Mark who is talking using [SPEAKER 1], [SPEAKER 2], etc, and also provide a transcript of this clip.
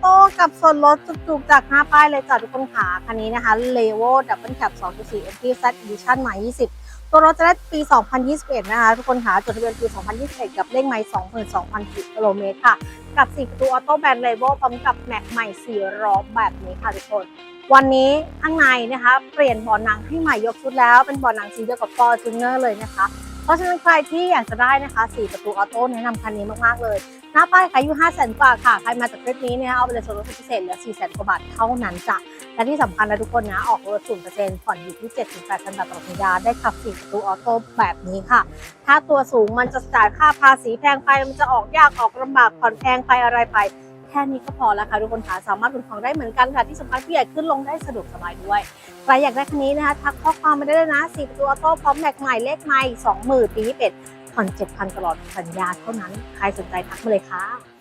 [SPEAKER 1] โต้กับส่วนลดจุกๆ จากหน้าป้ายเลยจ้ะทุกคนค่ะคันนี้นะคะ l e v o Double Cab 2.4 MT Z Edition ใหม่ 20 ตัวรถจะได้ปี 2021 นะคะ ทุกคนค่ะจดทะเบียนปี 2021 กับเลขไมล์22,000กิโลเมตรค่ะ กับ 4 ประตูออโต้แบนเลโวพร้อมกับแม็กใหม่4ล้อแบบนี้ค่ะทุกคนวันนี้ข้างในนะคะ เปลี่ยนเบาะหนังให้ใหม่ยกชุดแล้วเป็นเบาะหนังสีเดียวกับ Fortuner เลยนะคะ เพราะฉะนั้นใครที่อยากจะได้นะคะ4ประตูออโต้แนะนำคันนี้มากๆเลยหน้าป้ายขายอยู่5 0 0 0 0 0กว่าค่ะ ใครมาจากคลิปนี้เนี่ยเอาไปเลยส่วนลดพิเศษเหลือ4 0 0 0 0 0กว่าบาทเท่านั้นจ้ะ และที่สำคัญนะทุกคนนะ ออกรถศูนย์เปอร์เซ็นต์ผ่อนอยู่ที่7จ็ดถึงแปดพันบาทต่อสัญญาได้ขับ4ประตูออโต้แบบนี้ค่ะ ถ้าตัวสูงมันจะจ่ายค่าภาษีแพงไป มันจะออกยากออกลำบากผ่อนแพงไปอะไรไป แค่นี้ก็พอแล้วค่ะทุกคนค่ะสามารถขนของได้เหมือนกันค่ะที่สำคัญผู้ใหญ่ขึ้นลงได้สะดวกสบายด้วยใครอยากได้คันนี้นะคะทักข้อความมาได้เลยนะ4ประตูออโต้พร้อมแม็กใหม่เลขใหม่20,000ปี21ผ่อน7,000ตลอดสัญญาเท่านั้นใครสนใจทักมาเลยค่ะ